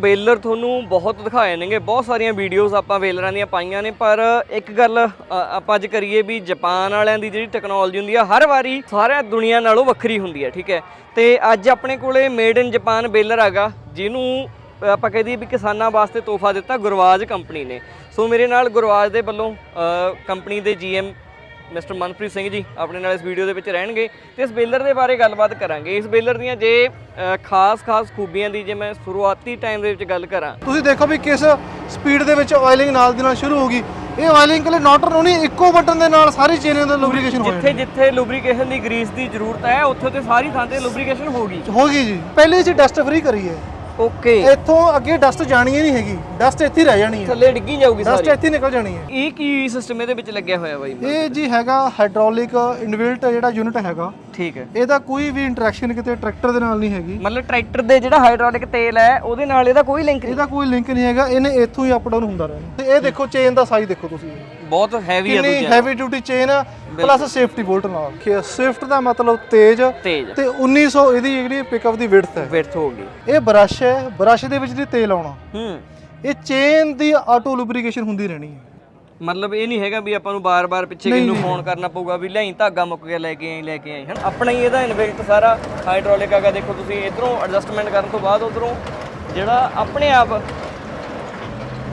Baler ਤੁਹਾਨੂੰ ਬਹੁਤ ਦਿਖਾਏ ਨੇਗੇ। ਬਹੁਤ ਸਾਰੀਆਂ ਵੀਡੀਓਜ਼ ਆਪਾਂ ਵੇਲਰਾਂ ਦੀਆਂ ਪਾਈਆਂ ਨੇ, ਪਰ ਇੱਕ ਗੱਲ ਆਪਾਂ ਅੱਜ ਕਰੀਏ ਵੀ ਜਾਪਾਨ ਵਾਲਿਆਂ ਦੀ ਜਿਹੜੀ ਟੈਕਨੋਲੋਜੀ ਹੁੰਦੀ ਆ, ਹਰ ਵਾਰੀ ਸਾਰਿਆਂ ਦੁਨੀਆ ਨਾਲੋਂ ਵੱਖਰੀ ਹੁੰਦੀ ਹੈ ਠੀਕ ਹੈ। ਤੇ ਅੱਜ ਆਪਣੇ ਕੋਲੇ ਮੇਡ ਇਨ ਜਾਪਾਨ ਬੇਲਰ ਹੈਗਾ, ਜਿਹਨੂੰ ਆਪਾਂ ਕਹਿ ਦਈਏ ਵੀ ਕਿਸਾਨਾਂ ਵਾਸਤੇ ਤੋਹਫਾ ਦਿੱਤਾ ਗੁਰਵਾਜ ਕੰਪਨੀ ਨੇ। ਸੋ ਮੇਰੇ ਨਾਲ ਗੁਰਵਾਜ ਦੇ ਵੱਲੋਂ ਕੰਪਨੀ ਦੇ ਜੀਐਮ ਮਿਸਟਰ ਮਨਪ੍ਰੀਤ ਸਿੰਘ ਜੀ ਆਪਣੇ ਨਾਲ ਇਸ ਵੀਡੀਓ ਦੇ ਵਿੱਚ ਰਹਿਣਗੇ ਤੇ ਇਸ ਬੇਲਰ ਦੇ ਬਾਰੇ ਗੱਲਬਾਤ ਕਰਾਂਗੇ। ਇਸ ਬੇਲਰ ਦੀਆਂ ਜੇ ਖਾਸ-ਖਾਸ ਖੂਬੀਆਂ ਦੀ ਜੇ ਮੈਂ ਸ਼ੁਰੂਆਤੀ ਟਾਈਮ ਦੇ ਵਿੱਚ ਗੱਲ ਕਰਾਂ। ਤੁਸੀਂ ਦੇਖੋ ਵੀ ਕਿਸ ਸਪੀਡ ਦੇ ਵਿੱਚ ਆਇਲਿੰਗ ਨਾਲ ਦੀ ਨਾਲ ਸ਼ੁਰੂ ਹੋ ਗਈ। ਇਹ ਆਇਲਿੰਗ ਕੋਲੇ ਨੋਟਰ ਉਹਨੇ ਇੱਕੋ ਬਟਨ ਦੇ ਨਾਲ ਸਾਰੀ ਚੇਨਾਂ ਦਾ ਲੁਬਰੀਕੇਸ਼ਨ ਹੋ ਜਿੱਥੇ ਜਿੱਥੇ ਲੁਬਰੀਕੇਸ਼ਨ ਦੀ ਗਰੀਸ ਦੀ ਜ਼ਰੂਰਤ ਹੈ ਉੱਥੇ ਤੇ ਸਾਰੀ ਥਾਂ ਤੇ ਲੁਬਰੀਕੇਸ਼ਨ ਹੋਗੀ ਹੋ ਗਈ ਜੀ। ਪਹਿਲੇ ਅਸੀਂ ਡਸਟ ਫ੍ਰੀ ਕਰੀ ਹੈ। ਓਕੇ। ਇੱਥੋਂ ਅੱਗੇ ਡਸਟ ਜਾਣੀ ਹੀ ਨਹੀਂ ਹੈਗੀ। ਡਸਟ ਇੱਥੇ ਹੀ ਰਹਿ ਜਾਣੀ ਹੈ। ਥੱਲੇ ਡਿੱਗੀ ਜਾਊਗੀ ਡਸਟ ਸਾਰੀ। ਇੱਥੇ ਹੀ ਨਿਕਲ ਜਾਣੀ ਹੈ। ਇਹ ਕੀ ਸਿਸਟਮ ਇਹਦੇ ਵਿੱਚ ਲੱਗਿਆ ਹੋਇਆ ਬਾਈ? ਇਹ ਜੀ ਹੈਗਾ ਹਾਈਡ੍ਰੋਲਿਕ ਇਨਵਿਲਟ ਜਿਹੜਾ ਯੂਨਿਟ ਹੈਗਾ। ਠੀਕ ਹੈ। ਇਹਦਾ ਕੋਈ ਵੀ ਇੰਟਰੈਕਸ਼ਨ ਕਿਤੇ ਟਰੈਕਟਰ ਦੇ ਨਾਲ ਨਹੀਂ ਹੈਗੀ। ਮਤਲਬ ਟਰੈਕਟਰ ਦੇ ਜਿਹੜਾ ਹਾਈਡ੍ਰੋਲਿਕ ਤੇਲ ਹੈ ਉਹਦੇ ਨਾਲ ਇਹਦਾ ਕੋਈ ਲਿੰਕ ਨਹੀਂ। ਇਹਦਾ ਕੋਈ ਲਿੰਕ ਨਹੀਂ ਹੈਗਾ। ਇਹਨੇ ਇੱਥੋਂ ਹੀ ਅਪ ਡਾਊਨ ਹੁੰਦਾ ਰਹਿਣਾ। ਤੇ ਇਹ ਦੇਖੋ ਚੇਨ ਦਾ ਸਾਈਜ਼ ਦੇਖੋ ਤੁਸੀਂ। ਬਹੁਤ ਹੈਵੀ ਹੈ ਕਿੰਨੀ ਦੂਜਾ ਹੈਵੀ ਡਿਊਟੀ ਚੇਨ ਆ ਪਲੱਸ ਸੇਫਟੀ ਬੋਲਟ ਨਾਲ। ਕਿ ਸਵਿਫਟ ਦਾ ਮਤਲਬ ਤੇਜ਼ ਤੇਜ਼। ਤੇ 1900 ਇਹਦੀ ਜਿਹੜੀ ਪਿਕਅਪ ਦੀ ਵਿਡਥ ਹੈ। ਵਿਰਥ ਹੋ ਗਈ। ਇਹ ਬ੍ਰਸ਼ ਹੈ ਬ੍ਰਸ਼ ਦੇ ਵਿੱਚ ਦੀ ਤੇਲ ਆਉਣਾ। ਹੂੰ। ਇਹ ਚੇਨ ਦੀ ਆਟੋ ਲੁਬਰੀਕੇਸ਼ਨ ਹੁੰਦੀ ਰਹਿਣੀ ਹੈ। ਮਤਲਬ ਇਹ ਨਹੀਂ ਹੈਗਾ ਵੀ ਆਪਾਂ ਨੂੰ ਬਾਰ-ਬਾਰ ਪਿੱਛੇ ਕਿਸ ਨੂੰ ਫੋਨ ਕਰਨਾ ਪਊਗਾ ਵੀ ਲਿਆਈ ਧਾਗਾ ਮੁੱਕ ਗਿਆ ਲੈ ਕੇ ਆਈ ਲੈ ਕੇ ਆਈ। ਹਨ? ਆਪਣਾ ਹੀ ਇਹਦਾ ਇਨਵਿਲਟ ਸਾਰਾ ਹਾਈਡ੍ਰੋਲਿਕ ਹੈਗਾ। ਦੇਖੋ ਤੁਸੀਂ ਇਧਰੋਂ ਐਡਜਸਟਮੈਂਟ ਕਰਨ ਤੋਂ ਬਾਅਦ ਉਧਰੋਂ ਜਿਹੜਾ ਆਪਣੇ ਆਪ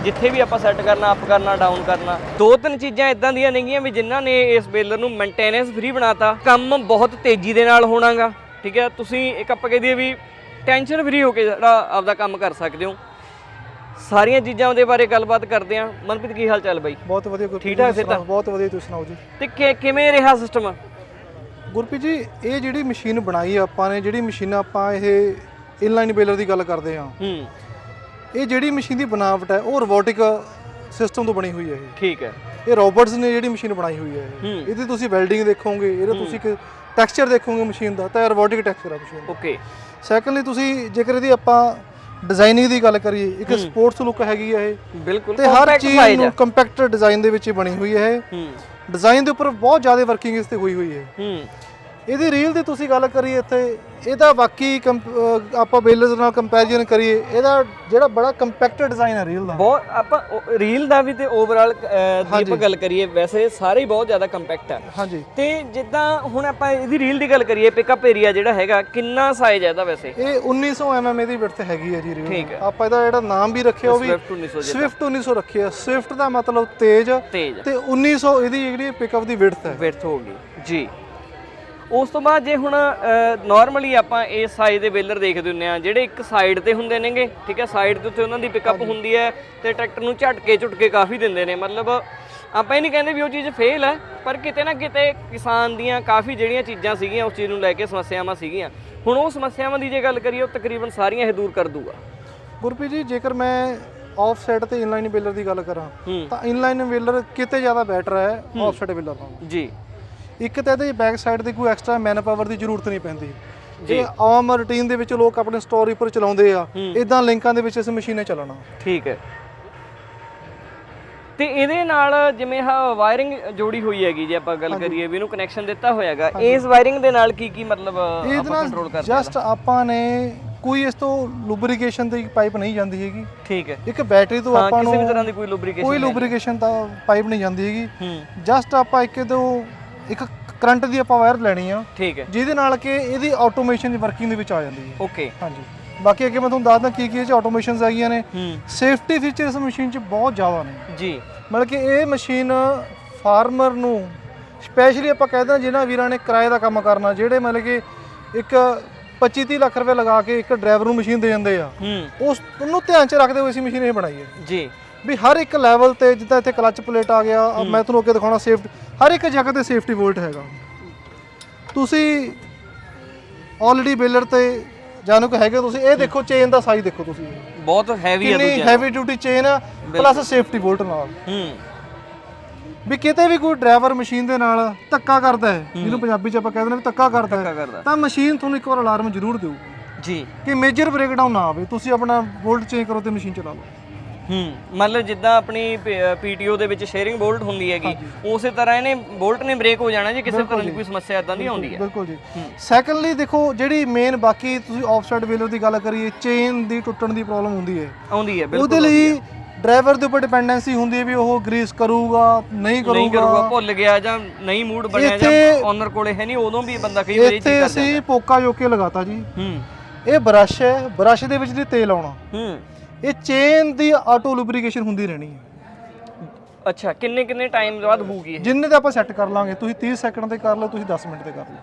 ਜਿੱਥੇ ਵੀ ਆਪਾਂ ਸੈੱਟ ਕਰਨਾ ਅਪ ਕਰਨਾ ਡਾਊਨ ਕਰਨਾ ਦੋ ਤਿੰਨ ਚੀਜ਼ਾਂ ਇਦਾਂ ਦੀਆਂ ਨੇਗੀਆਂ ਵੀ ਜਿਨ੍ਹਾਂ ਨੇ ਇਸ ਬੇਲਰ ਨੂੰ ਮੇਨਟੇਨੈਂਸ ਫ੍ਰੀ ਬਣਾਤਾ। ਕੰਮ ਬਹੁਤ ਤੇਜ਼ੀ ਦੇ ਨਾਲ ਹੋਣਾਗਾ ਠੀਕ ਹੈ? ਤੁਸੀਂ ਇੱਕ ਆਪਾਂ ਕਹਿ ਦਈਏ ਵੀ ਟੈਨਸ਼ਨ ਫ੍ਰੀ ਹੋ ਕੇ ਜਿਹੜਾ ਆਪਦਾ ਕੰਮ ਕਰ ਸਕਦੇ ਹੋ। ਸਾਰੀਆਂ ਚੀਜ਼ਾਂ ਦੇ ਬਾਰੇ ਗੱਲਬਾਤ ਕਰਦੇ ਹਾਂ। ਮਨਪ੍ਰੀਤ ਕੀ ਹਾਲ ਚਾਲ ਬਾਈ? ਬਹੁਤ ਵਧੀਆ ਗੁਰਪ੍ਰੀਤ ਠੀਕ ਠਾਕ ਫਿਰ ਤਾਂ? ਬਹੁਤ ਵਧੀਆ ਤੁਸੀਂ ਸੁਣਾਓ ਜੀ। ਤੇ ਕਿਵੇਂ ਰਿਹਾ ਸਿਸਟਮ ਗੁਰਪ੍ਰੀਤ ਜੀ ਇਹ ਜਿਹੜੀ ਮਸ਼ੀਨ ਬਣਾਈ ਆ ਆਪਾਂ ਨੇ ਜਿਹੜੀ ਮਸ਼ੀਨ ਆਪਾਂ ਇਹ ਇਨਲਾਈਨ ਬੇਲਰ ਦੀ ਗੱਲ ਕਰਦੇ ਹਾਂ। ਹੂੰ। ਇਹ ਜਿਹੜੀ ਮਸ਼ੀਨ ਦੀ ਬਣਾਵਟ ਹੈ ਉਹ ਰੋਬੋਟਿਕ ਸਿਸਟਮ ਤੋਂ ਬਣੀ ਹੋਈ ਹੈ ਇਹ। ਠੀਕ ਹੈ। ਇਹ ਰੋਬੋਟਸ ਨੇ ਜਿਹੜੀ ਮਸ਼ੀਨ ਬਣਾਈ ਹੋਈ ਹੈ ਇਹ। ਹੂੰ। ਇਹਦੀ ਤੁਸੀਂ ਵੈਲਡਿੰਗ ਦੇਖੋਗੇ ਇਹਦਾ ਤੁਸੀਂ ਇੱਕ ਟੈਕਸਚਰ ਦੇਖੋਗੇ ਮਸ਼ੀਨ ਦਾ ਤਾਂ ਰੋਬੋਟਿਕ ਟੈਕਸਚਰ ਹੈ ਮਸ਼ੀਨ ਓਕੇ। ਸੈਕੰਡਲੀ ਤੁਸੀਂ ਜੇਕਰ ਇਹਦੀ ਆਪਾਂ ਡਿਜ਼ਾਈਨਿੰਗ ਦੀ ਗੱਲ ਕਰੀਏ ਇੱਕ ਸਪੋਰਟਸ ਲੁੱਕ ਹੈਗੀ ਹੈ ਇਹ। ਬਿਲਕੁਲ। ਤੇ ਹਰ compact ਚੀਜ਼ ਨੂੰ ਹੈ। ਕੰਪੈਕਟ ਡਿਜ਼ਾਈਨ ਦੇ ਵਿੱਚ ਹੀ ਬਣੀ ਹੋਈ ਹੈ ਇਹ। ਹੂੰ। ਡਿਜ਼ਾਈਨ ਦੇ ਉੱਪਰ ਬਹੁਤ ਜ਼ਿਆਦਾ ਵਰਕਿੰਗ ਇਸ ਤੇ ਹੋਈ ਹੋਈ ਹੈ। ਹੂੰ। ਇਹਦੀ ਰੀਲ ਦੀ ਤੁਸੀਂ ਗੱਲ ਕਰੀਏ ਇੱਥੇ ਇਹਦਾ ਬਾਕੀ ਆਪਾਂ ਬੇਲਰਸ ਨਾਲ ਕੰਪੈਰੀਜ਼ਨ ਕਰੀਏ ਇਹਦਾ ਜਿਹੜਾ ਬੜਾ ਕੰਪੈਕਟ ਡਿਜ਼ਾਈਨ ਹੈ ਰੀਲ ਦਾ। ਬਹੁਤ ਆਪਾਂ ਰੀਲ ਦਾ ਵੀ ਤੇ ਓਵਰਆਲ ਦੀਪ ਗੱਲ ਕਰੀਏ ਵੈਸੇ ਸਾਰੇ ਹੀ ਬਹੁਤ ਜ਼ਿਆਦਾ ਕੰਪੈਕਟ ਆ। ਹਾਂਜੀ। ਤੇ ਜਿੱਦਾਂ ਹੁਣ ਆਪਾਂ ਇਹਦੀ ਰੀਲ ਦੀ ਗੱਲ ਕਰੀਏ ਪਿਕਅਪ ਏਰੀਆ ਜਿਹੜਾ ਹੈਗਾ ਕਿੰਨਾ ਸਾਈਜ਼ ਹੈ ਇਹਦਾ ਵੈਸੇ? ਇਹ 1900 mm ਇਹਦੀ ਵਿਡਥ ਹੈਗੀ ਹੈ ਜੀ ਰੀਲ ਹੈ। ਆਪਾਂ ਇਹਦਾ ਜਿਹੜਾ ਨਾਮ ਵੀ ਰੱਖਿਆ ਉਹ ਵੀ ਸਵਿਫਟ 1900 ਜਿਹਾ ਸਵਿਫਟ 1900 ਰੱਖਿਆ। ਸਵਿਫਟ ਦਾ ਮਤਲਬ ਤੇਜ਼। ਤੇ 1900 ਇਹਦੀ ਜਿਹੜੀ ਪਿਕਅਪ ਦੀ ਵਿਡਥ ਹੈ। ਵਿਰਥ ਹੋ ਗਈ। ਜੀ। ਉਸ ਤੋਂ ਬਾਅਦ ਜੇ ਹੁਣ ਨਾਰਮਲੀ ਆਪਾਂ ਇਸ ਸਾਈਜ਼ ਦੇ ਬੇਲਰ ਦੇਖਦੇ ਹੁੰਨੇ ਆ ਜਿਹੜੇ ਇੱਕ ਸਾਈਡ ਤੇ ਹੁੰਦੇ ਨੇਗੇ ਠੀਕ ਹੈ ਸਾਈਡ ਦੇ ਉੱਤੇ ਉਹਨਾਂ ਦੀ ਪਿਕਅਪ ਹੁੰਦੀ ਹੈ ਤੇ ਟਰੈਕਟਰ ਨੂੰ ਝਟਕੇ ਝੁਟਕੇ ਕਾਫੀ ਦਿੰਦੇ ਨੇ ਮਤਲਬ ਆਪਾਂ ਇਹ ਨਹੀਂ ਕਹਿੰਦੇ ਵੀ ਉਹ ਚੀਜ਼ ਫੇਲ ਹੈ ਪਰ ਕਿਤੇ ਨਾ ਕਿਤੇ ਕਿਸਾਨ ਦੀਆਂ ਕਾਫੀ ਜਿਹੜੀਆਂ ਚੀਜ਼ਾਂ ਸੀਗੀਆਂ ਉਸ ਚੀਜ਼ ਨੂੰ ਲੈ ਕੇ ਸਮੱਸਿਆਵਾਂ ਸੀਗੀਆਂ। ਹੁਣ ਉਹ ਸਮੱਸਿਆਵਾਂ ਦੀ ਜੇ ਗੱਲ ਕਰੀਏ ਉਹ ਤਕਰੀਬਨ ਸਾਰੀਆਂ ਇਹ ਦੂਰ ਕਰ ਦੂਗਾ। ਗੁਰਪ੍ਰੀਤ ਜੀ ਜੇਕਰ ਮੈਂ ਆਫਸੈਟ ਤੇ ਇਨਲਾਈਨ ਬੇਲਰ ਦੀ ਗੱਲ ਕਰਾਂ ਤਾਂ ਇਨਲਾਈਨ ਬੇਲਰ ਕਿਤੇ ਜ਼ਿਆਦਾ ਬੈਟਰ ਹੈ ਆਫਸੈਟ ਬੇਲਰ ਨਾਲੋਂ? ਜੀ। ਇੱਕ ਤਾਂ ਇਹਦੇ ਬੈਕ ਸਾਈਡ ਤੇ ਕੋਈ ਐਕਸਟਰਾ ਮੈਨ ਪਾਵਰ ਦੀ ਜ਼ਰੂਰਤ ਨਹੀਂ ਪੈਂਦੀ। ਜੇ। ਆਮ ਰੂਟੀਨ ਦੇ ਵਿੱਚ ਲੋਕ ਆਪਣੇ ਸਟੋਰ ਉੱਪਰ ਚਲਾਉਂਦੇ ਆ ਇਦਾਂ ਲਿੰਕਾਂ ਦੇ ਵਿੱਚ ਇਸ ਮਸ਼ੀਨੇ ਚੱਲਣਾ ਠੀਕ ਹੈ। ਤੇ ਇਹਦੇ ਨਾਲ ਜਿਵੇਂ ਆਹ ਵਾਇਰਿੰਗ ਜੋੜੀ ਹੋਈ ਹੈਗੀ ਜੇ ਆਪਾਂ ਗੱਲ ਕਰੀਏ ਵੀ ਇਹਨੂੰ ਕਨੈਕਸ਼ਨ ਦਿੱਤਾ ਹੋਇਆਗਾ ਇਸ ਵਾਇਰਿੰਗ ਦੇ ਨਾਲ ਕੀ ਕੀ ਮਤਲਬ ਆਪਾਂ ਕੰਟਰੋਲ ਕਰਦੇ ਜਸਟ ਆਪਾਂ ਨੇ ਕੋਈ ਇਸ ਤੋਂ ਲੁਬਰੀਕੇਸ਼ਨ ਦੀ ਪਾਈਪ ਨਹੀਂ ਜਾਂਦੀ ਹੈਗੀ। ਠੀਕ ਹੈ। ਇੱਕ ਬੈਟਰੀ ਤੋਂ ਆਪਾਂ ਕਿਸੇ ਵੀ ਨੂੰ ਤਰ੍ਹਾਂ ਦੀ ਕੋਈ ਲੁਬਰੀਕੇਸ਼ਨ ਕੋਈ ਲੁਬਰੀਕੇਸ਼ਨ ਤਾਂ ਪਾਈਪ ਨਹੀਂ ਜਾਂਦੀ ਹੈਗੀ। ਜਸਟ ਆਪਾਂ ਇੱਕ ਤੋਂ ਇੱਕ ਕਰੰਟ ਦੀ ਆਪਾਂ ਵਾਇਰ ਲੈਣੀ ਆ। ਠੀਕ ਹੈ। ਜਿਹਦੇ ਨਾਲ ਕਿ ਇਹਦੀ ਆਟੋਮੇਸ਼ਨ ਦੀ ਵਰਕਿੰਗ ਦੇ ਵਿੱਚ ਆ ਜਾਂਦੀ ਹੈ। ਓਕੇ ਹਾਂਜੀ। ਬਾਕੀ ਅੱਗੇ ਮੈਂ ਤੁਹਾਨੂੰ ਦੱਸਦਾ ਕੀ ਕੀ ਇਹ ਚ ਆਟੋਮੇਸ਼ਨਸ ਹੈਗੀਆਂ ਨੇ। ਸੇਫਟੀ ਫੀਚਰ ਇਸ ਮਸ਼ੀਨ 'ਚ ਬਹੁਤ ਜ਼ਿਆਦਾ ਨੇ। ਜੀ। ਮਤਲਬ ਕਿ ਇਹ ਮਸ਼ੀਨ ਫਾਰਮਰ ਨੂੰ ਸਪੈਸ਼ਲੀ ਆਪਾਂ ਕਹਿੰਦੇ ਜਿਨ੍ਹਾਂ ਵੀਰਾਂ ਨੇ ਕਿਰਾਏ ਦਾ ਕੰਮ ਕਰਨਾ ਜਿਹੜੇ ਮਤਲਬ ਕਿ ਇੱਕ 25 30 ਲੱਖ ਰੁਪਏ ਲਗਾ ਕੇ ਇੱਕ ਡਰਾਈਵਰ ਨੂੰ ਮਸ਼ੀਨ ਦੇ ਦਿੰਦੇ ਆ। ਉਸ ਉਹਨੂੰ ਧਿਆਨ 'ਚ ਰੱਖਦੇ ਹੋਏ ਅਸੀਂ ਮਸ਼ੀਨ ਇਹ ਬਣਾਈ ਹੈ। ਜੀ। ਵੀ ਹਰ ਇੱਕ ਲੈਵਲ ਤੇ ਜਿੱਦਾਂ ਇੱਥੇ ਕਲਚ ਪਲੇਟ ਆ ਗਿਆ ਆਹ ਮੈਂ ਤੁਹਾਨੂੰ ਅੱਗੇ ਦਿਖਾਉਣਾ ਸੇਫਟੀ ਹਰ ਇੱਕ ਜਗ੍ਹਾ ਤੇ ਸੇਫਟੀ ਵੋਲਟ ਹੈਗਾ। ਤੁਸੀਂ ਆਲਰੇਡੀ ਬੇਲਰ ਤੇ ਜਾਣੂ ਕਿ ਹੈਗੇ ਤੁਸੀਂ ਇਹ ਦੇਖੋ ਚੇਨ ਦਾ ਸਾਈਜ਼ ਦੇਖੋ ਤੁਸੀਂ। ਬਹੁਤ ਹੈਵੀ ਹੈ ਕਿੰਨੀ ਦੂਜਾ ਹੈਵੀ ਡਿਊਟੀ ਚੇਨ ਆ ਪਲੱਸ ਸੇਫਟੀ ਵੋਲਟ ਨਾਲ। ਹੂੰ। ਵੀ ਕਿਤੇ ਵੀ ਕੋਈ ਡਰਾਈਵਰ ਮਸ਼ੀਨ ਦੇ ਨਾਲ ਧੱਕਾ ਕਰਦਾ ਹੈ ਜਿਹਨੂੰ ਪੰਜਾਬੀ ਚ ਆਪਾਂ ਕਹਿੰਦੇ ਨੇ ਵੀ ਧੱਕਾ ਕਰਦਾ ਧੱਕਾ ਹੈ ਕਰਦਾ। ਤਾਂ ਮਸ਼ੀਨ ਤੁਹਾਨੂੰ ਇੱਕ ਵਾਰ ਅਲਾਰਮ ਜ਼ਰੂਰ ਦਿਓ ਜੀ। ਕਿ ਮੇਜਰ ਬ੍ਰੇਕਡਾਊਨ ਨਾ ਆਵੇ ਤੁਸੀਂ ਆਪਣਾ ਵੋਲਟ ਚੇਂਜ ਕਰੋ ਤੇ ਮਸ਼ੀਨ ਚਲਾ ਲਓ। ਹੂੰ ਮਤਲਬ ਜਿੱਦਾਂ ਆਪਣੀ ਪੀਟੀਓ ਦੇ ਵਿੱਚ ਸ਼ੇਅਰਿੰਗ ਬੋਲਟ ਹੁੰਦੀ ਹੈਗੀ ਉਸੇ ਤਰ੍ਹਾਂ ਇਹਨੇ ਬੋਲਟ ਨੇ ਬ੍ਰੇਕ ਹੋ ਜਾਣਾ ਜੇ ਕਿਸੇ ਤਰ੍ਹਾਂ ਦੀ ਕੋਈ ਸਮੱਸਿਆ ਇਦਾਂ ਦੀ ਆਉਂਦੀ ਹੈ। ਬਿਲਕੁਲ ਜੀ। ਸੈਕੰਡਲੀ ਦੇਖੋ ਜਿਹੜੀ ਮੇਨ ਬਾਕੀ ਤੁਸੀਂ ਆਫਸਾਈਡ ਵੀਲਰ ਦੀ ਗੱਲ ਕਰੀਏ ਚੇਨ ਦੀ ਟੁੱਟਣ ਦੀ ਪ੍ਰੋਬਲਮ ਹੁੰਦੀ ਹੈ। ਆਉਂਦੀ ਹੈ ਬਿਲਕੁਲ ਉਹਦੇ ਲਈ ਡਰਾਈਵਰ ਦੇ ਉੱਪਰ ਡਿਪੈਂਡੈਂਸੀ ਹੁੰਦੀ ਹੈ ਵੀ ਉਹ ਗਰੀਸ ਕਰੂਗਾ ਨਹੀਂ ਨਹੀਂ ਕਰੂਗਾ। ਭੁੱਲ ਗਿਆ ਜਾਂ ਨਹੀਂ ਮੂਡ ਬਣਿਆ ਜਾਂ ਓਨਰ ਕੋਲੇ ਹੈ ਨਹੀਂ ਉਦੋਂ ਵੀ ਬੰਦਾ ਕਈ ਵਾਰੀ ਇਹ ਚੀਜ਼ ਇੱਥੇ ਅਸੀਂ ਪੋਕਾ ਜੋਕੇ ਲਗਾਤਾ ਜੀ। ਹੂੰ। ਇਹ ਬਰਸ਼ ਹੈ ਬਰਸ਼ ਦੇ ਵਿੱਚ ਦੀ ਤੇਲ ਆਉਣਾ। ਹੂੰ। ਇਹ ਚੇਨ ਦੀ ਆਟੋ ਲੁਬਰੀਕੇਸ਼ਨ ਹੁੰਦੀ ਰਹਿਣੀ ਹੈ। ਅੱਛਾ ਕਿੰਨੇ ਕਿੰਨੇ ਟਾਈਮ ਬਾਅਦ ਹੋਊਗੀ ਇਹ? ਜਿੰਨੇ ਦਾ ਆਪਾਂ ਸੈੱਟ ਕਰ ਲਾਂਗੇ ਤੁਸੀਂ 30 ਸੈਕਿੰਡ ਤੇ ਕਰ ਲਓ ਤੁਸੀਂ 10 ਮਿੰਟ ਤੇ ਕਰ ਲਓ।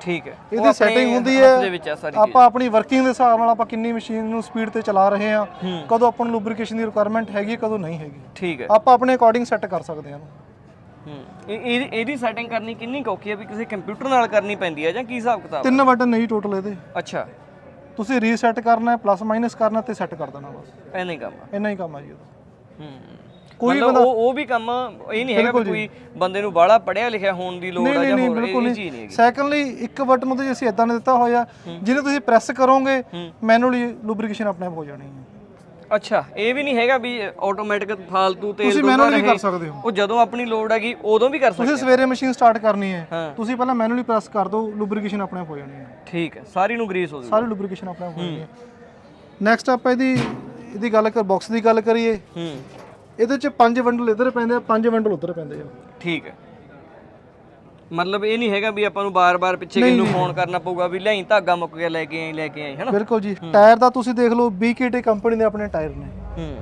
ਠੀਕ ਹੈ। ਉਹ ਇਹਦੀ ਆਪਣੇ ਸੈਟਿੰਗ ਹੁੰਦੀ ਹੱਥ ਦੇ ਵਿੱਚ ਹੈ ਆ ਸਾਰੀ ਆਪਾਂ ਆਪਣੀ ਵਰਕਿੰਗ ਦੇ ਹਿਸਾਬ ਨਾਲ ਆਪਾਂ ਕਿੰਨੀ ਮਸ਼ੀਨ ਨੂੰ ਸਪੀਡ ਤੇ ਚਲਾ ਰਹੇ ਹਾਂ ਹੂੰ। ਕਦੋਂ ਆਪਾਂ ਨੂੰ ਲੁਬਰੀਕੇਸ਼ਨ ਦੀ ਰਿਕੁਆਇਰਮੈਂਟ ਹੈਗੀ ਹੈ, ਕਦੋਂ ਨਹੀਂ ਹੈਗੀ। ਠੀਕ ਹੈ। ਆਪਾਂ ਆਪਣੇ ਅਕੋਰਡਿੰਗ ਸੈੱਟ ਕਰ ਸਕਦੇ ਹਾਂ। ਇਹਨੂੰ। ਹੂੰ। ਇਹ ਇਹ- ਇਹਦੀ ਸੈਟਿੰਗ ਕਰਨੀ ਕਿੰਨੀ ਕੁ ਔਖੀ ਹੈ ਵੀ ਕਿਸੇ ਕੰਪਿਊਟਰ ਨਾਲ ਕਰਨੀ ਪੈਂਦੀ ਹੈ ਜਾਂ ਕੀ ਹਿਸਾਬ ਕਿਤਾਬ ਤਿੰਨ ਬਟਨ ਨਹੀਂ ਟੋਟਲ ਇਹਦੇ। ਅੱਛਾ। ਤੁਸੀਂ ਰੀਸੈਟ ਕਰਨਾ ਹੈ ਪਲੱਸ ਮਾਈਨਸ ਕਰਨਾ ਤੇ ਸੈੱਟ ਕਰ ਦੇਣਾ ਬਸ। ਐ ਨਹੀਂ ਕੰਮ ਆ। ਇੰਨਾ ਹੀ ਕੰਮ ਆ ਜੀ ਇਹਦਾ। ਹੂੰ। ਕੋਈ ਕੋਈ ਉਹ ਉਹ ਵੀ ਕੰਮ ਇਹ ਨਹੀਂ ਹੈਗਾ ਵੀ ਕੋਈ ਬੰਦੇ ਨੂੰ ਬਾਹਲਾ ਪੜਿਆ ਲਿਖਿਆ ਹੋਣ ਦੀ ਲੋੜ ਆ ਨਹੀਂ ਜਾਂ ਨਹੀਂ ਹੋਰ ਬਿਲਕੁਲ ਇਹ ਚੀਜ਼ ਨਹੀਂ। ਨਹੀਂ ਹੈਗੀ। ਸੈਕੰਡਲੀ ਇੱਕ ਬਟਨ ਉਹਦੇ 'ਚ ਅਸੀਂ ਇਦਾਂ ਨੇ ਦਿੱਤਾ ਹੋਇਆ ਜਿਹਨੇ ਤੁਸੀਂ ਪ੍ਰੈਸ ਕਰੋਗੇ ਮੈਨੂਅਲੀ ਲੁਬਰੀਕੇਸ਼ਨ ਆਪਣੇ ਆਪ ਹੋ ਜਾਣੀ ਹੈ। ਅੱਛਾ ਇਹ ਵੀ ਨਹੀਂ ਹੈਗਾ ਵੀ ਆਟੋਮੈਟਿਕ ਫਾਲਤੂ ਤੇਲ ਤੁਸੀਂ ਮੈਨੂਅਲੀ ਕਰ ਸਕਦੇ ਹੋ। ਉਹ ਜਦੋਂ ਆਪਣੀ ਲੋੜ ਹੈਗੀ ਉਦੋਂ ਵੀ ਕਰ ਸਕਦੇ ਤੁਸੀਂ ਸਵੇਰੇ ਮਸ਼ੀਨ ਸਟਾਰਟ ਕਰਨੀ ਹੈ। ਤੁਸੀਂ ਪਹਿਲਾਂ ਮੈਨੂਅਲੀ ਪ੍ਰੈਸ ਕਰ ਦਿਓ ਲੁਬਰੀਕੇਸ਼ਨ ਆਪਣੇ ਆਪ ਹੋ ਜਾਣੀ ਹੈ। ਠੀਕ ਹੈ ਸਾਰੀ ਨੂੰ ਗਰੀਸ ਹੋ ਜੂ ਸਾਰੀ ਲੁਬਰੀਕੇਸ਼ਨ ਆਪਣੇ ਆਪ ਹੋ ਜਾਣੀ ਹੈ। ਨੈਕਸਟ ਆਪਾਂ ਇਹਦੀ ਇਹਦੀ ਗੱਲ ਕਰ ਬਾਕਸ ਦੀ ਗੱਲ ਕਰੀਏ। ਹੂੰ। ਇਹਦੇ 'ਚ ਪੰਜ ਵੰਡਲ ਇੱਧਰ ਪੈਂਦੇ ਆ ਪੰਜ ਵੰਡਲ ਉੱਧਰ ਪੈਂਦੇ ਆ। ਠੀਕ ਹੈ। ਮਤਲਬ ਇਹ ਨਹੀਂ ਹੈਗਾ ਵੀ ਆਪਾਂ ਨੂੰ ਬਾਰ-ਬਾਰ ਪਿੱਛੇ ਕਿਸ ਨੂੰ ਫੋਨ ਕਰਨਾ ਪਊਗਾ ਵੀ ਲਿਆਈ ਧਾਗਾ ਮੁੱਕ ਗਿਆ ਲੈ ਕੇ ਆਈ ਲੈ ਕੇ ਆਈ ਹੈਨਾ? ਬਿਲਕੁਲ ਜੀ। ਟਾਇਰ ਦਾ ਤੁਸੀਂ ਦੇਖ ਲਓ BKT ਕੰਪਨੀ ਦੇ ਆਪਣੇ ਟਾਇਰ ਨੇ। ਹੂੰ।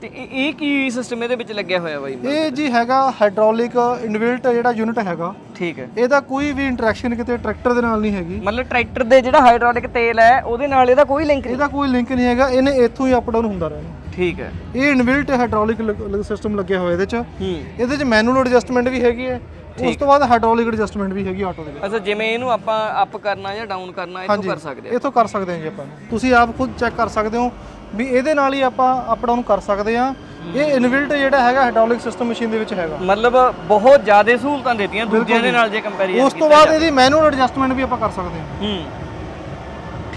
ਤੇ ਇਹ ਇਹ ਕੀ ਸਿਸਟਮ ਇਹਦੇ ਵਿੱਚ ਲੱਗਿਆ ਹੋਇਆ ਬਾਈ? ਇਹ ਜੀ ਹੈਗਾ ਹਾਈਡ੍ਰੋਲਿਕ ਇਨਵਿਲਟ ਜਿਹੜਾ ਯੂਨਿਟ ਹੈਗਾ। ਠੀਕ ਹੈ। ਇਹਦਾ ਕੋਈ ਵੀ ਇੰਟਰੈਕਸ਼ਨ ਕਿਤੇ ਟਰੈਕਟਰ ਦੇ ਨਾਲ ਨਹੀਂ ਹੈਗੀ। ਮਤਲਬ ਟਰੈਕਟਰ ਦੇ ਜਿਹੜਾ ਹਾਈਡ੍ਰੋਲਿਕ ਤੇਲ ਹੈ ਉਹਦੇ ਨਾਲ ਇਹਦਾ ਕੋਈ ਲਿੰਕ ਨਹੀਂ? ਇਹਦਾ ਕੋਈ ਲਿੰਕ ਨਹੀਂ ਹੈਗਾ ਇਹਨੇ ਇੱਥੋਂ ਹੀ ਅਪ ਡਾਊਨ ਹੁੰਦਾ ਰਹਿਣਾ। ਠੀਕ ਹੈ। ਇਹ ਇਨਵਿਲਟ ਹਾਈਡ੍ਰੋਲਿਕ ਸਿਸਟਮ ਲੱਗਿਆ ਹੋਇਆ ਇਹਦੇ 'ਚ। ਹੂੰ। ਇਹਦੇ 'ਚ ਮੈਨੂਅਲ ਐਡਜਸਟਮੈਂਟ ਵੀ ਹੈਗੀ ਹੈ। ਉਸ ਤੋਂ ਬਾਅਦ ਹਾਈਡ੍ਰੋਲਿਕ ਐਡਜਸਟਮੈਂਟ ਵੀ ਹੈਗੀ ਆਟੋ ਦੇ ਵਿੱਚ। ਅੱਛਾ ਜਿਵੇਂ ਇਹਨੂੰ ਆਪਾਂ ਅਪ ਕਰਨਾ ਜਾਂ ਡਾਊਨ ਕਰਨਾ ਇਹ ਤੋਂ ਕਰ ਸਕਦੇ ਆ। ਇਥੋਂ ਕਰ ਸਕਦੇ ਹਾਂ ਜੀ ਆਪਾਂ। ਤੁਸੀਂ ਆਪ ਖੁਦ ਚੈੱਕ ਕਰ ਸਕਦੇ ਹੋ ਵੀ ਇਹਦੇ ਨਾਲ ਹੀ ਆਪਾਂ ਅਪ ਡਾਊਨ ਕਰ ਸਕਦੇ ਹਾਂ। ਇਹ ਇਨਵਿਲਟ ਜਿਹੜਾ ਹੈਗਾ ਹਾਈਡ੍ਰੋਲਿਕ ਸਿਸਟਮ ਮਸ਼ੀਨ ਦੇ ਵਿੱਚ ਹੈਗਾ। ਮਤਲਬ ਬਹੁਤ ਜ਼ਿਆਦਾ ਸਹੂਲਤਾਂ ਦਿੱਤੀਆਂ ਦੂਜਿਆਂ ਦੇ ਨਾਲ ਜੇ ਕੰਪੈਰੀਜ਼ਨ ਉਸ ਤੋਂ ਬਾਅਦ ਇਹਦੀ ਮੈਨੂਅਲ ਐਡਜਸਟਮੈਂਟ ਵੀ ਆਪਾਂ ਕਰ ਸਕਦੇ ਹਾਂ। ਹੂੰ।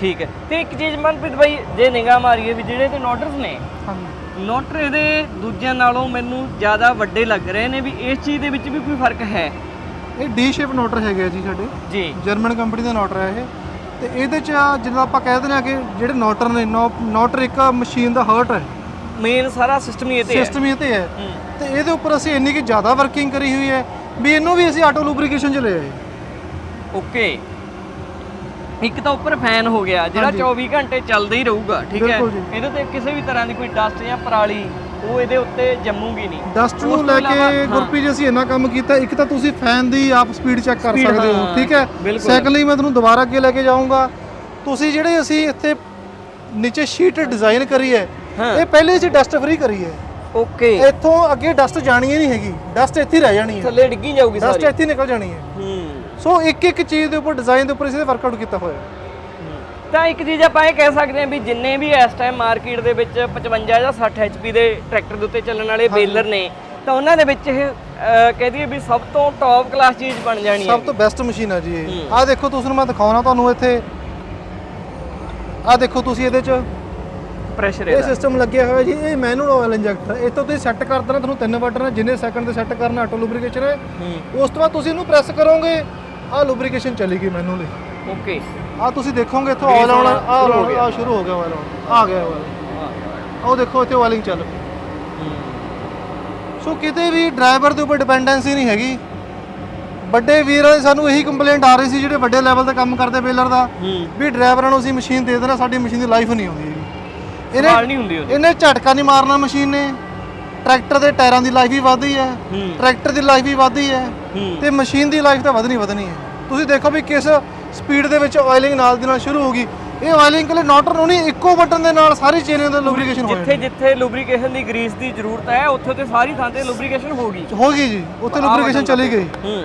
ਠੀਕ ਹੈ। ਤੇ ਇੱਕ ਚੀਜ਼ ਮਨਪ੍ਰੀਤ ਬਾਈ ਜੇ ਨਿਗਾਹ ਮਾਰੀਏ ਵੀ ਜਿਹੜੇ ਤੇ ਨੋਟਰਸ ਨੇ ਹਾਂਜੀ। ਨੋਟਰ ਇਹਦੇ ਦੂਜਿਆਂ ਨਾਲੋਂ ਮੈਨੂੰ ਜ਼ਿਆਦਾ ਵੱਡੇ ਲੱਗ ਰਹੇ ਨੇ ਵੀ ਇਸ ਚੀਜ਼ ਦੇ ਵਿੱਚ ਵੀ ਕੋਈ ਫ਼ਰਕ ਹੈ? ਇਹ ਡੀ ਸ਼ੇਪ ਨੋਟਰ ਹੈਗੇ ਆ ਜੀ ਸਾਡੇ। ਜੀ। ਜਰਮਨ ਕੰਪਨੀ ਦਾ ਨੋਟਰ ਹੈ ਇਹ। ਤੇ ਇਹਦੇ ਚ ਆ ਜਿੱਦਾਂ ਆਪਾਂ ਕਹਿ ਦਿੰਦੇ ਆ ਕਿ ਜਿਹੜੇ ਨੋਟਰ ਨੇ ਨੋਟਰ ਇੱਕ ਮਸ਼ੀਨ ਦਾ ਹਾਰਟ ਹੈ। ਮੇਨ ਸਾਰਾ ਸਿਸਟਮ ਹੀ ਇਹ ਤੇ ਹੈ। ਸਿਸਟਮ ਇਹ ਤੇ ਹੈ। ਹੂੰ। ਤੇ ਇਹਦੇ ਉੱਪਰ ਅਸੀਂ ਇੰਨੀ ਕਿ ਜ਼ਿਆਦਾ ਵਰਕਿੰਗ ਕਰੀ ਹੋਈ ਹੈ। ਵੀ ਇਹਨੂੰ ਵੀ ਅਸੀਂ ਆਟੋ ਲੁਬਰੀਕੇਸ਼ਨ ਚ ਲੈ ਆਏ। ਓਕੇ ਇੱਕ ਤਾਂ ਉੱਪਰ ਫੈਨ ਹੋ ਗਿਆ ਜਿਹੜਾ 24 ਘੰਟੇ ਚੱਲਦਾ ਹੀ ਰਹੂਗਾ ਠੀਕ ਹੈ। ਇਹਦੇ ਤੇ ਕਿਸੇ ਵੀ ਤਰ੍ਹਾਂ ਦੀ ਕੋਈ ਡਸਟ ਜਾਂ ਪਰਾਲੀ ਉਹ ਇਹਦੇ ਉੱਤੇ ਜੰਮੂਗੀ ਨਹੀਂ। ਡਸਟ ਨੂੰ ਲੈ ਕੇ। ਗੁਰਪ੍ਰੀਤ ਜੀ ਅਸੀਂ ਇੰਨਾ ਕੰਮ ਕੀਤਾ ਇੱਕ ਤਾਂ ਤੁਸੀਂ ਫੈਨ ਦੀ ਆਪ ਸਪੀਡ ਚੈੱਕ ਕਰ ਸਕਦੇ ਹੋ ਠੀਕ ਹੈ। ਸੈਕੰਡਲੀ ਮੈਂ ਤੁਹਾਨੂੰ ਦੁਬਾਰਾ ਅੱਗੇ ਲੈ ਕੇ ਜਾਊਂਗਾ ਤੁਸੀਂ ਜਿਹੜੇ ਅਸੀਂ ਇੱਥੇ ਨੀਚੇ ਸ਼ੀਟ ਡਿਜ਼ਾਈਨ ਕਰੀ ਹੈ। ਇਹ ਪਹਿਲੇ ਅਸੀਂ ਡਸਟ ਫ੍ਰੀ ਕਰੀ ਹੈ। ਓਕੇ ਇੱਥੋਂ ਅੱਗੇ ਡਸਟ ਜਾਣੀ ਨਹੀਂ ਹੈਗੀ ਡਸਟ ਇੱਥੇ ਰਹਿ ਜਾਣੀ ਹੈ। ਥੱਲੇ ਡਿੱਗੀ ਜਾਊਗੀ ਡਸਟ ਸਾਰੀ। ਇੱਥੇ ਹੀ ਨਿਕਲ ਜਾਣੀ ਹੂੰ। ਸੋ ਇੱਕ ਇੱਕ ਚੀਜ਼ ਦੇ ਉੱਪਰ ਡਿਜ਼ਾਈਨ ਦੇ ਉੱਪਰ ਅਸੀਂ ਵਰਕਆਊਟ ਕੀਤਾ ਹੋਇਆ। ਹੈ ਤਾਂ ਇੱਕ ਚੀਜ਼ ਆਪਾਂ ਇਹ ਕਹਿ ਸਕਦੇ ਹਾਂ ਵੀ ਜਿੰਨੇ ਵੀ ਇਸ ਟਾਈਮ ਮਾਰਕੀਟ ਦੇ ਵਿੱਚ 55 ਜਾਂ 60 HP ਦੇ ਟਰੈਕਟਰ ਦੇ ਉੱਤੇ ਚੱਲਣ ਵਾਲੇ ਬੇਲਰ ਨੇ ਤਾਂ ਉਹਨਾਂ ਦੇ ਵਿੱਚ ਇਹ ਕਹਿ ਦਈਏ ਵੀ ਸਭ ਤੋਂ ਟੌਪ ਕਲਾਸ ਚੀਜ਼ ਬਣ ਜਾਣੀ ਹੈ। ਸਭ ਤੋਂ ਬੈਸਟ ਮਸ਼ੀਨ ਹੈ ਜੀ ਇਹ। ਆਹ ਦੇਖੋ ਤੁਸੀਂ ਨੂੰ ਮੈਂ ਦਿਖਾਉਣਾ ਤੁਹਾਨੂੰ ਇੱਥੇ। ਆਹ ਦੇਖੋ ਤੁਸੀਂ ਇਹਦੇ 'ਚ। ਪ੍ਰੈਸ਼ਰ ਇਹ ਸਿਸਟਮ ਲੱਗਿਆ ਹੋਇਆ ਜੀ ਇਹ ਮੈਨੂਅਲ ਆਇਲ ਇੰਜੈਕਟਰ ਇਹ ਤੋਂ ਤੁਸੀਂ ਸੈੱਟ ਕਰ ਦੇਣਾ ਤੁਹਾਨੂੰ ਤਿੰਨ ਬਟਨ ਹੈ ਜਿੰਨੇ ਸੈਕਿੰਡ ਤੇ ਸੈੱਟ ਕਰਨਾ ਆਟੋ ਲੁਬਰੀਕੇਸ਼ਨ ਹੈ। ਉਸ ਤੋਂ ਬਾਅਦ ਤੁਸੀਂ ਇਹਨੂੰ ਪ੍ਰੈਸ ਕਰੋਗੇ ਆਹ ਲੁਬਰੀਕੇਸ਼ਨ ਚਲੀ ਗਈ ਮੈਨੂਅਲੀ ਓਕੇ ਆਹ ਤੁਸੀਂ ਦੇਖੋਗੇ ਇੱਥੋਂ ਆਇਲ ਆਉਣਾ ਆਹ ਸ਼ੁਰੂ ਹੋ ਗਿਆ। ਸ਼ੁਰੂ ਹੋ ਗਿਆ ਆਇਲ ਆਉਣਾ ਆ ਗਿਆ ਆਇਲ ਉਹ ਦੇਖੋ ਇੱਥੇ ਆਇਲਿੰਗ ਚੱਲ ਪਈ। ਸੋ ਕਿਤੇ ਵੀ ਡਰਾਈਵਰ ਦੇ ਉੱਪਰ ਡਿਪੈਂਡੈਂਸੀ ਨਹੀਂ ਹੈਗੀ। ਵੱਡੇ ਵੀਰਾਂ ਦੀ ਸਾਨੂੰ ਇਹੀ ਕੰਪਲੇਂਟ ਆ ਰਹੀ ਸੀ ਜਿਹੜੇ ਵੱਡੇ ਲੈਵਲ ਤੇ ਕੰਮ ਕਰਦੇ ਬੇਲਰ ਦਾ। ਹੂੰ। ਵੀ ਡਰਾਈਵਰਾਂ ਨੂੰ ਅਸੀਂ ਮਸ਼ੀਨ ਦੇ ਦੇਣਾ ਸਾਡੀ ਮਸ਼ੀਨ ਦੀ ਲਾਈਫ ਨਹੀਂ ਆਉਂਦੀ ਹੈਗੀ। ਇਹਨੇ ਸਵਾਲ ਨਹੀਂ ਹੁੰਦੀ ਉਹਦੀ। ਇਹਨੇ ਝਟਕਾ ਨਹੀਂ ਮਾਰਨਾ ਮਸ਼ੀਨ ਨੇ। ਟਰੈਕਟਰ ਦੇ ਟਾਇਰਾਂ ਦੀ ਲਾਈਫ ਵੀ ਵਧਦੀ ਹੈ। ਹੂੰ। ਟਰੈਕਟਰ ਦੀ ਲਾਈਫ ਵੀ ਵਧਦੀ ਹੈ। ਹੂੰ। ਤੇ ਮਸ਼ੀਨ ਦੀ ਲਾਈਫ ਤਾਂ ਵਧਣੀ ਵਧਣੀ ਹੈ। ਤੁਸੀਂ ਦੇਖੋ ਵੀ ਕਿਸ ਸਪੀਡ ਦੇ ਵਿੱਚ ਆਇਲਿੰਗ ਨਾਲ ਦੀ ਨਾਲ ਸ਼ੁਰੂ ਹੋਗੀ ਇਹ ਆਇਲਿੰਗ ਕੋਲੇ ਨੋਟਰ ਨੂੰ ਨਹੀਂ ਇੱਕੋ ਬਟਨ ਦੇ ਨਾਲ ਸਾਰੀ ਚੇਨਾਂ ਦਾ ਲੁਬਰੀਕੇਸ਼ਨ ਹੋ ਜਿੱਥੇ ਜਿੱਥੇ ਲੁਬਰੀਕੇਸ਼ਨ ਦੀ ਗਰੀਸ ਦੀ ਜ਼ਰੂਰਤ ਹੈ ਉੱਥੇ ਤੇ ਸਾਰੀ ਥਾਂ ਤੇ ਲੁਬਰੀਕੇਸ਼ਨ ਹੋਗੀ ਹੋ ਗਈ ਜੀ ਉੱਥੇ ਲੁਬਰੀਕੇਸ਼ਨ ਚਲੀ ਗਈ। ਹੂੰ।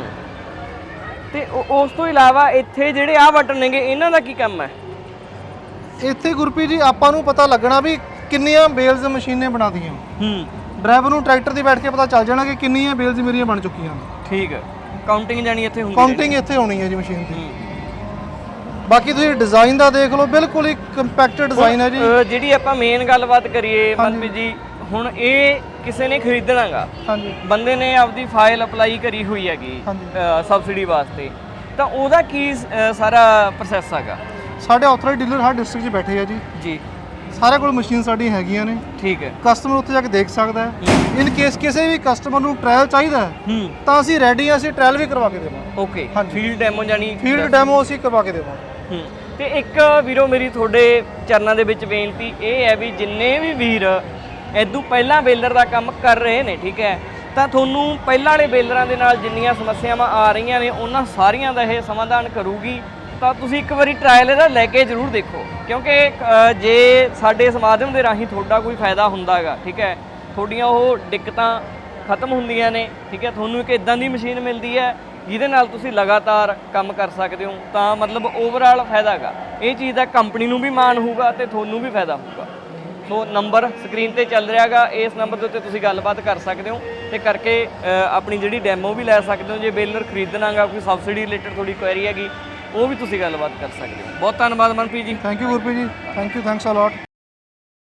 ਤੇ ਉਸ ਤੋਂ ਇਲਾਵਾ ਇੱਥੇ ਜਿਹੜੇ ਆ ਬਟਨ ਨੇਗੇ ਇਹਨਾਂ ਦਾ ਕੀ ਕੰਮ ਹੈ? ਇੱਥੇ ਗੁਰਪ੍ਰੀਤ ਜੀ ਆਪਾਂ ਨੂੰ ਪਤਾ ਲੱਗਣਾ ਵੀ ਕਿੰਨੀਆਂ ਬੇਲਸ ਮਸ਼ੀਨ ਨੇ ਬਣਾਤੀਆਂ। ਹੂੰ। ਡਰਾਈਵਰ ਨੂੰ ਟਰੈਕਟਰ ਤੇ ਬੈਠ ਕੇ ਪਤਾ ਚੱਲ ਜਾਣਾ ਕਿ ਕਿੰਨੀਆਂ ਬੇਲਸ ਮੇਰੀਆਂ ਬਣ ਚੁੱਕੀਆਂ। ਠੀਕ ਹੈ। ਕਾਊਂਟਿੰਗ ਜਾਨੀ ਇੱਥੇ ਹੁੰਦੀ ਕਾਊਂਟਿੰਗ ਇੱਥੇ ਹੋਣੀ ਹੈ ਜੀ ਮਸ਼ੀਨ ਦੀ। ਬਾਕੀ ਤੁਸੀਂ ਡਿਜ਼ਾਈਨ ਦਾ ਦੇਖ ਲਓ ਬਿਲਕੁਲ ਹੀ ਕੰਪੈਕਟ ਡਿਜ਼ਾਈਨ ਹੈ ਜੀ। ਜਿਹੜੀ ਆਪਾਂ ਮੇਨ ਗੱਲਬਾਤ ਕਰੀਏ ਮਨਪ੍ਰੀਤ ਜੀ ਹੁਣ ਇਹ ਕਿਸੇ ਨੇ ਖਰੀਦਣਾਗਾ। ਹਾਂਜੀ। ਬੰਦੇ ਨੇ ਆਪਦੀ ਫਾਈਲ ਅਪਲਾਈ ਕਰੀ ਹੋਈ ਹੈਗੀ। ਸਬਸਿਡੀ ਵਾਸਤੇ। ਤਾਂ ਉਹਦਾ ਕੀ ਸਾਰਾ ਪ੍ਰੋਸੈਸ ਹੈਗਾ? ਸਾਡੇ ਆਥੋਰਾਈਜ਼ ਡੀਲਰ ਹਰ ਡਿਸਟ੍ਰਿਕਟ 'ਚ ਬੈਠੇ ਆ ਜੀ। ਜੀ। ਸਾਰੇ ਕੋਲ ਮਸ਼ੀਨ ਸਾਡੀਆਂ ਹੈਗੀਆਂ ਨੇ। ਠੀਕ ਹੈ। ਕਸਟਮਰ ਉੱਥੇ ਜਾ ਕੇ ਦੇਖ ਸਕਦਾ ਹੈ। ਇਨ ਕੇਸ ਕਿਸੇ ਵੀ ਕਸਟਮਰ ਨੂੰ ਟ੍ਰਾਇਲ ਚਾਹੀਦਾ ਹੈ ਹੂੰ। ਤਾਂ ਅਸੀਂ ਰੈਡੀ ਹਾਂ ਅਸੀਂ ਟ੍ਰਾਇਲ ਵੀ ਕਰਵਾ ਕੇ ਦੇਵਾਂਗੇ। ਓਕੇ। ਫੀਲਡ ਡੈਮੋ ਜਾਨੀ ਫੀਲਡ ਡੈਮੋ ਅਸੀਂ ਕਰਵਾ ਕੇ ਦੇਵਾਂਗੇ। ਹੂੰ। ਤੇ ਇੱਕ ਵੀਰੋ ਮੇਰੀ ਤੁਹਾਡੇ ਚਰਨਾਂ ਦੇ ਵਿੱਚ ਬੇਨਤੀ ਇਹ ਹੈ ਵੀ ਜਿੰਨੇ ਵੀ ਵੀਰ ਐਦੂ ਪਹਿਲਾਂ ਬੇਲਰ ਦਾ ਕੰਮ ਕਰ ਰਹੇ ਨੇ ਠੀਕ ਹੈ ਤਾਂ ਤੁਹਾਨੂੰ ਪਹਿਲਾਂ ਵਾਲੇ ਬੇਲਰਾਂ ਦੇ ਨਾਲ ਜਿੰਨੀਆਂ ਸਮੱਸਿਆਵਾਂ ਆ ਰਹੀਆਂ ਨੇ ਉਹਨਾਂ ਸਾਰੀਆਂ ਦਾ ਇਹ ਸਮਾਧਾਨ ਕਰੂਗੀ। ਤਾਂ ਤੁਸੀਂ ਇੱਕ ਵਾਰੀ ਟਰਾਇਲ ਇਹਦਾ ਲੈ ਕੇ ਜ਼ਰੂਰ ਦੇਖੋ। ਕਿਉਂਕਿ ਜੇ ਸਾਡੇ ਇਸ ਦੇ ਰਾਹੀਂ ਤੁਹਾਡਾ ਕੋਈ ਫਾਇਦਾ ਹੁੰਦਾਗਾ, ਠੀਕ ਹੈ? ਤੁਹਾਡੀਆਂ ਉਹ ਦਿੱਕਤਾਂ ਖਤਮ ਹੁੰਦੀਆਂ ਨੇ, ਠੀਕ ਹੈ? ਤੁਹਾਨੂੰ ਇੱਕ ਇਦਾਂ ਦੀ ਮਸ਼ੀਨ ਮਿਲਦੀ ਹੈ, ਜਿਹਦੇ ਨਾਲ ਤੁਸੀਂ ਲਗਾਤਾਰ ਕੰਮ ਕਰ ਸਕਦੇ ਹੋ। ਤਾਂ ਮਤਲਬ ਓਵਰਆਲ ਫਾਇਦਾ ਹੈਗਾ ਇਹ ਚੀਜ਼ ਦਾ ਕੰਪਨੀ ਨੂੰ ਵੀ ਮਾਣ ਹੋਊਗਾ ਤੇ ਤੁਹਾਨੂੰ ਵੀ ਫਾਇਦਾ ਹੋਊਗਾ। ਸੋ ਨੰਬਰ ਸਕਰੀਨ ਤੇ ਚੱਲ ਰਿਹਾਗਾ। ਇਸ ਨੰਬਰ ਦੇ ਉੱਤੇ ਤੁਸੀਂ ਗੱਲਬਾਤ ਕਰ ਸਕਦੇ ਹੋ ਤੇ ਕਰਕੇ ਆਪਣੀ ਜਿਹੜੀ ਡੈਮੋ ਵੀ ਲੈ ਸਕਦੇ ਹੋ। ਜੇ ਬੇਲਰ ਖਰੀਦਣਾਗਾ, ਕੋਈ ਸਬਸਿਡੀ ਰਿਲੇਟਡ ਤੁਹਾਡੀ ਕੁਐਰੀ ਹੈਗੀ ਉਹ ਵੀ ਤੁਸੀਂ ਗੱਲਬਾਤ ਕਰ ਸਕਦੇ ਹੋ। ਬਹੁਤ ਧੰਨਵਾਦ Manpreet ji. Thank you Gurpreet ji. Thank you thanks a lot